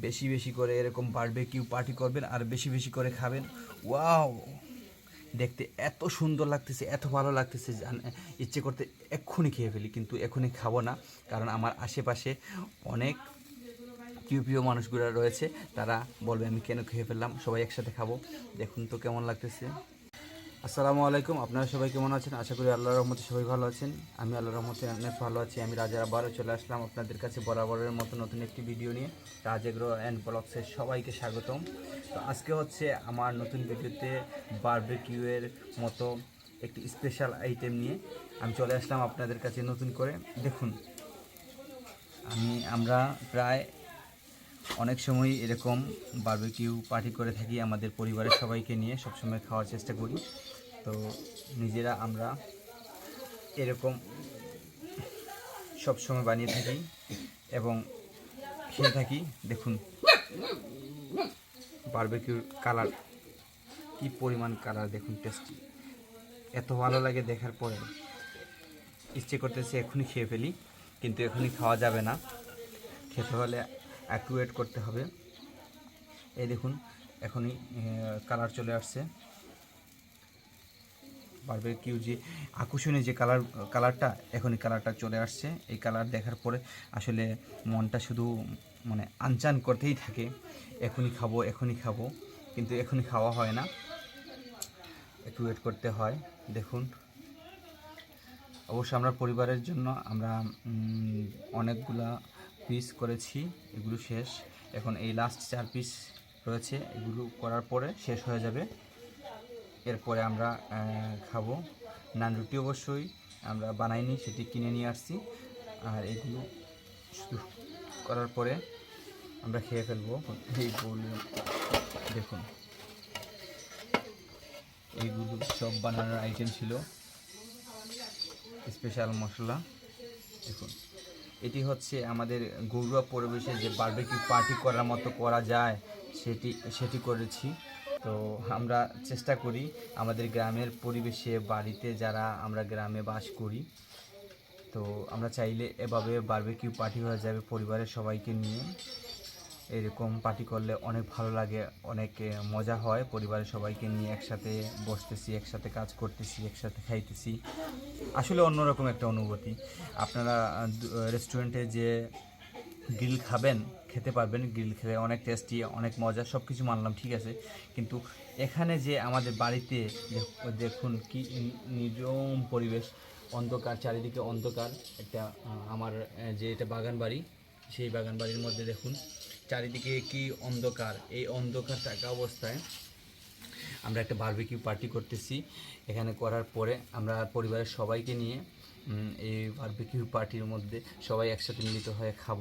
বেশি বেশি করে এরকম বারবেকিউ পার্টি করবেন আর বেশি বেশি করে খাবেন। ওয়াও দেখতে এত সুন্দর লাগতেছে, এত ভালো লাগতেছে, জান- ইচ্ছে করতে এক্ষুনি খেয়ে ফেলি, কিন্তু এক্ষুনি খাব না, কারণ আমার আশেপাশে অনেক প্রিয় প্রিয় মানুষগুলো রয়েছে, তারা বলবে, আমি কেন খেয়ে ফেললাম? সবাই একসাথে খাব। দেখুন তো কেমন লাগতেছে। আসসালামু আলাইকুম, আপনারা সবাই কেমন আছেন? আশা করি আল্লাহর রহমতে সবাই ভালো আছেন। আমি আল্লাহর রহমতে অনেক ভালো আছি। আমি রাজা আবারও চলে আসলাম আপনাদের কাছে বরাবরের মতো নতুন একটি ভিডিও নিয়ে। রাজ এগ্রো অ্যান্ড ব্লগসের সবাইকে স্বাগতম। তো আজকে হচ্ছে আমার নতুন ভিডিওতে বারবেকিউয়ের মতো একটি স্পেশাল আইটেম নিয়ে আমি চলে আসলাম আপনাদের কাছে নতুন করে। দেখুন, আমি আমরা প্রায় অনেক সময় এরকম বারবিকিউ পার্টি করে থাকি আমাদের পরিবারের সবাইকে নিয়ে, সবসময় খাওয়ার চেষ্টা করি। তো নিজেরা, আমরা এরকম সব সময় বানিয়ে থাকি এবং খেয়ে থাকি। দেখুন বারবিকিউর কালার কি পরিমাণ কালার দেখুন টেস্টি এত ভালো লাগে দেখার পরে। ইচ্ছে করতেছে এখনই খেয়ে ফেলি, কিন্তু এখনই খাওয়া যাবে না। খেতে হলে ওয়েট করতে হবে। এই দেখুন, এখনই কালার চলে আসছে। বারবেকিউ যে আকর্ষণীয় যে কালার কালারটা এখনই কালারটা চলে আসছে। এই কালার দেখার পরে আসলে মনটা শুধু মানে আনচান করতেই থাকে। এখনই খাব এখনই খাব, কিন্তু এখনই খাওয়া হয় না। একটু ওয়েট করতে হয়, দেখুন। অবশ্য আমরা পরিবারের জন্য আমরা অনেকগুলা পিস করেছি, এগুলো শেষ। এখন এই লাস্ট চার পিস রয়েছে, এগুলো করার পরে শেষ হয়ে যাবে। এরপরে আমরা খাব। নান রুটি অবশ্যই আমরা বানাইনি, সেটি কিনে নিয়ে আসছি। আর এগুলো শুধু করার পরে আমরা খেয়ে ফেলব। এইগুলো দেখুন। এইগুলো সব বানানোর আইটেম ছিল। স্পেশাল মশলা। দেখুন। এটি হচ্ছে আমাদের গৌরুয়া পরিবেশে যে বার্বিকিউ পার্টি করার মতো করা যায়, সেটি সেটি করেছি। তো আমরা চেষ্টা করি আমাদের গ্রামের পরিবেশে, বাড়িতে যারা আমরা গ্রামে বাস করি, তো আমরা চাইলে এভাবে বার্বিকিউ পার্টি হয়ে যাবে পরিবারের সবাইকে নিয়ে। এরকম পার্টি করলে অনেক ভালো লাগে, অনেক মজা হয়। পরিবারের সবাইকে নিয়ে একসাথে বসতেছি, একসাথে কাজ করতেছি, একসাথে খাইতেছি। আসলে অন্যরকম একটা অনুভূতি। আপনারা রেস্টুরেন্টে যে গ্রিল খাবেন, খেতে পারবেন। গ্রিল খেলে অনেক টেস্টি অনেক মজা সব কিছু মানলাম, ঠিক আছে। কিন্তু এখানে যে আমাদের বাড়িতে দেখুন কি নির্জম পরিবেশ, অন্ধকার, চারিদিকে অন্ধকার। একটা আমার যে এটা বাগান বাড়ি সেই বাগান বাড়ির মধ্যে দেখুন চারিদিকে কি অন্ধকার? এই অন্ধকার থাকা অবস্থায় আমরা একটা বারবিকিউ পার্টি করতেছি। এখানে করার পরে আমরা পরিবারের সবাইকে নিয়ে এই বারবিকিউ পার্টির মধ্যে সবাই একসাথে মিলিত হয়ে খাব।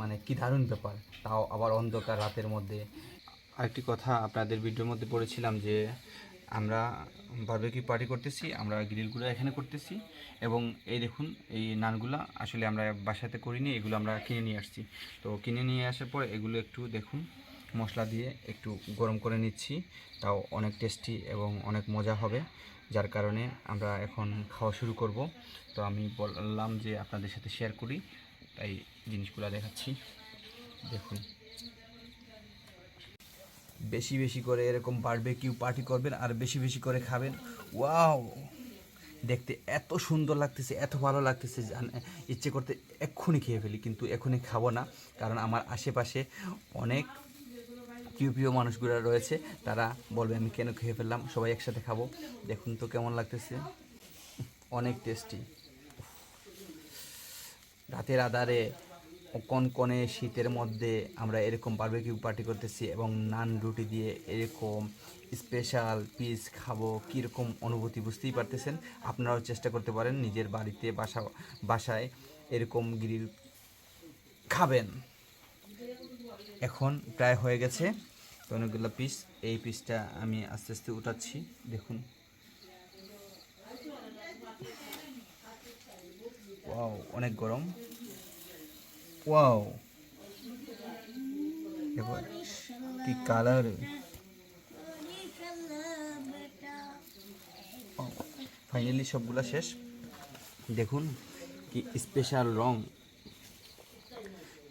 মানে কি দারুণ ব্যাপার। তাও আবার অন্ধকার রাতের মধ্যে। আরেকটি কথা আপনাদের ভিডিওর মধ্যে পড়েছিলাম যে আমরা বারবিকিউ পার্টি করতেছি, আমরা গ্রিলগুলো এখানে করতেছি এবং এই দেখুন, এই নানগুলো আসলে আমরা বাসাতে করিনি, এগুলো আমরা কিনে নিয়ে আসছি। তো কিনে নিয়ে আসার পর এগুলো একটু দেখুন, মশলা দিয়ে একটু গরম করে নিচ্ছি, তাও অনেক টেস্টি এবং অনেক মজা হবে, যার কারণে আমরা এখন খাওয়া শুরু করব। তো আমি বললাম যে আপনাদের সাথে শেয়ার করি, তাই জিনিসগুলো দেখাচ্ছি। দেখুন। বেশি বেশি করে এরকম বাড়বে বারবেকিউ পার্টি করবেন আর বেশি বেশি করে খাবেন। ওয়াও দেখতে এত সুন্দর লাগতেছে, এত ভালো লাগতেছে, জান- ইচ্ছে করতে এক্ষুনি খেয়ে ফেলি, কিন্তু এক্ষুনি খাব না, কারণ আমার আশেপাশে অনেক প্রিয় প্রিয় মানুষগুলো রয়েছে, তারা বলবে, আমি কেন খেয়ে ফেললাম? সবাই একসাথে খাব। দেখুন তো কেমন লাগতেছে। অনেক টেস্টি রাতের আধারে কনকনে শীতের মধ্যে আমরা এরকম বারবেকিউ পার্টি করতেছি এবং নান রুটি দিয়ে এরকম স্পেশাল পিস খাব, কীরকম অনুভূতি বুঝতেই পারতেছেন? আপনারাও চেষ্টা করতে পারেন নিজের বাড়িতে বাসা, বাসায় এরকম গ্রিল খাবেন। এখন প্রায় হয়ে গেছে। তো অনেকগুলো পিস এই পিসটা আমি আস্তে আস্তে উঠাচ্ছি, দেখুন। অনেক গরম। ওয়াও দেখো কি কালার ফাইনালি সবগুলা শেষ। দেখুন কি স্পেশাল রং।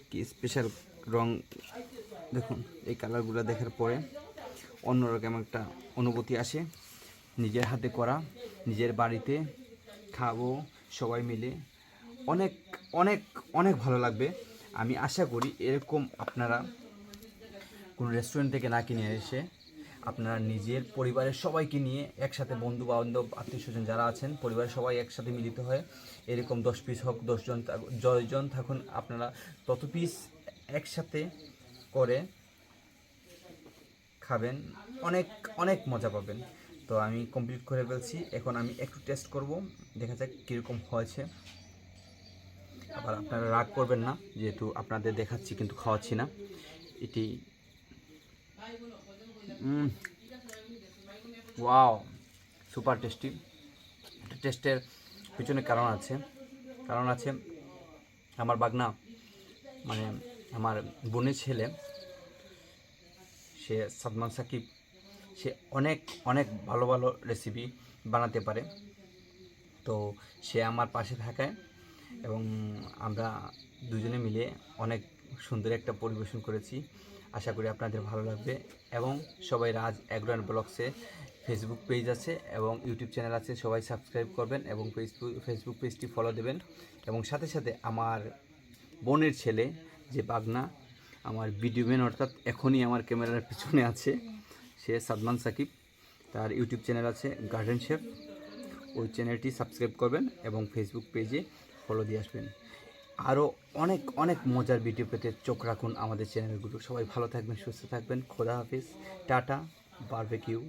কি স্পেশাল রং। দেখুন, এই কালারগুলো দেখার পরে অন্যরকম একটা অনুভূতি আসে। নিজের হাতে করা, নিজের বাড়িতে খাব, সবাই মিলে অনেক অনেক অনেক ভালো লাগবে। আমি আশা করি এরকম আপনারা কোনো রেস্টুরেন্ট থেকে না কিনে এসে আপনারা নিজের পরিবারের সবাইকে নিয়ে একসাথে বন্ধু বান্ধব আত্মীয় স্বজন যারা আছেন, পরিবারের সবাই একসাথে মিলিত হয়ে এরকম দশ পিস হোক দশজন যতজন থাকুন, আপনারা তত পিস একসাথে করে খাবেন, অনেক অনেক মজা পাবেন। তো আমি কমপ্লিট করে ফেলছি। এখন আমি একটু টেস্ট করব, দেখা যাক কীরকম হয়েছে। আবার আপনারা রাগ করবেন না, যেহেতু আপনাদের দেখাচ্ছি কিন্তু খাওয়াচ্ছি না। এটি ওয়াও, সুপার টেস্টি। টেস্টের পিছনে কারণ আছে। কারণ আছে, আমার বাগনা মানে আমার বোনের ছেলে, সে সাদমান সাকিব, সে অনেক অনেক ভালো ভালো রেসিপি বানাতে পারে। তো সে আমার পাশে থাকায় এবং আমরা দুজনে মিলে অনেক সুন্দর একটা পরিবেশন করেছি। আশা করি আপনাদের ভালো লাগবে এবং সবাই রাজ অ্যাগ্রান ব্লগসে ফেসবুক পেজ আছে এবং ইউটিউব চ্যানেল আছে, সবাই সাবস্ক্রাইব করবেন এবং ফেসবুক ফেসবুক পেজটি ফলো দেবেন। এবং সাথে সাথে আমার বোনের ছেলে যে বাগনা, আমার ভিডিও ম্যান অর্থাৎ এখনই আমার ক্যামেরার পিছনে আছে, সে সাদমান সাকিব। তার ইউটিউব চ্যানেল আছে গার্ডেন শেফ। ওই চ্যানেলটি সাবস্ক্রাইব করবেন এবং ফেসবুক পেজে ফলো দিয়ে আসবেন। আরও অনেক অনেক মজার ভিডিও পেতে চোখ রাখুন আমাদের চ্যানেলগুলো সবাই ভালো থাকবেন, সুস্থ থাকবেন। খোদা হাফিজ। Tata barbecue